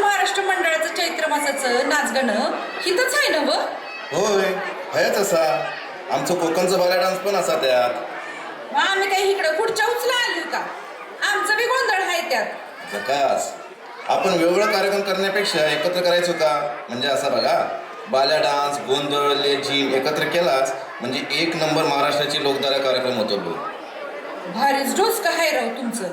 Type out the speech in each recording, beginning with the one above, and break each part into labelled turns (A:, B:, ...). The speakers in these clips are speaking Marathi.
A: महाराष्ट्र मंडळाचं चैत्र मासाचं नाचगणं हिथंच आहे ना व
B: होय हयाच असा आमचं कोकणचं बाला डान्स पण असा त्यात.
A: आम्ही काही इकडं कुठच्या उचला आली का? आमचं बी गोंधळ आहे त्यात.
B: जकास आपण वेगळं कार्यक्रम करण्यापेक्षा एकत्र करायचो का? म्हणजे असा बघा बाल्या डान्स गोंधळ लेझिम एकत्र केलाच म्हणजे एक नंबर महाराष्ट्राची लोकधारा कार्यक्रम होतो
A: भारीच डोस का आहे राव तुमचं.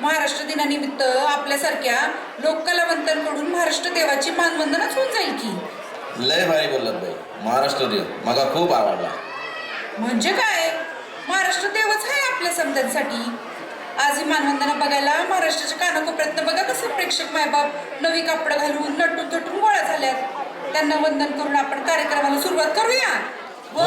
A: महाराष्ट्र दिनानिमित्त आपल्यासारख्या लोककलावंतांकडून महाराष्ट्र देवाची मानवंदनाच होऊन जाईल की.
B: लय भारी बोलत बाई. महाराष्ट्र देव. मला खूप आवडला.
A: म्हणजे काय? महाराष्ट्र देवच आहे आपल्या समजांसाठी. आज ही मानवंदना बघायला महाराष्ट्राच्या कानाकोपऱ्यातनं बघा कसं प्रेक्षक मायबाप नवी कापडं घालून नटून थटून गोळा झाल्यात. त्यांना वंदन करून आपण कार्यक्रमाला सुरुवात करूया.
C: हो,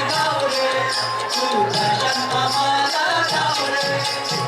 C: गावरे तुझा शंभा मला
D: गावरे.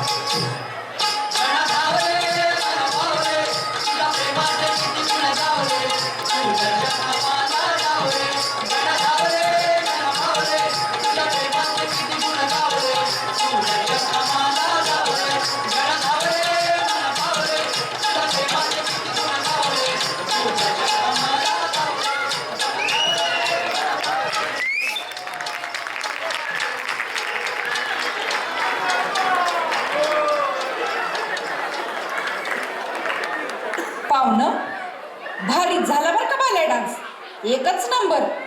D: Señor.